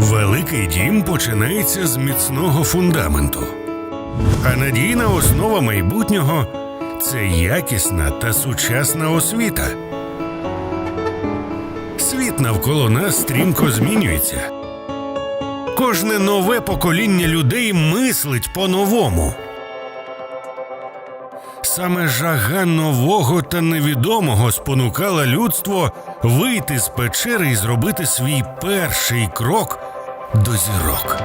Великий дім починається з міцного фундаменту, а надійна основа майбутнього це якісна та сучасна освіта. Світ навколо нас стрімко змінюється. Кожне нове покоління людей мислить по-новому. Саме жага нового та невідомого спонукала людство вийти з печери і зробити свій перший крок до зірок.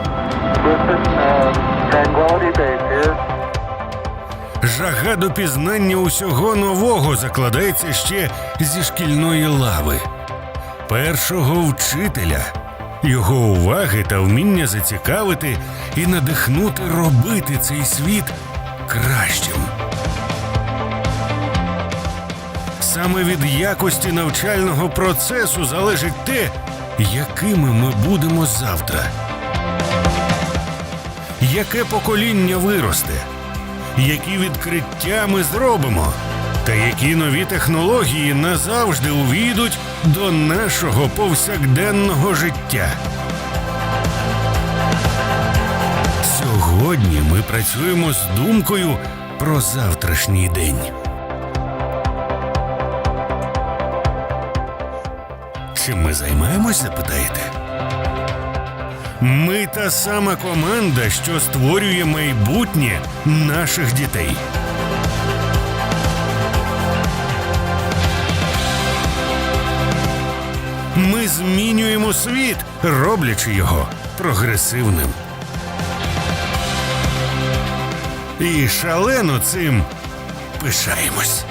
Жага до пізнання усього нового закладається ще зі шкільної лави, першого вчителя, його уваги та вміння зацікавити і надихнути робити цей світ кращим. Саме від якості навчального процесу залежить те, якими ми будемо завтра. Яке покоління виросте, які відкриття ми зробимо, та які нові технології назавжди увійдуть до нашого повсякденного життя. Сьогодні ми працюємо з думкою про завтрашній день. Чим ми займаємось, запитаєте? Ми та сама команда, що створює майбутнє наших дітей. Ми змінюємо світ, роблячи його прогресивним. І шалено цим пишаємось.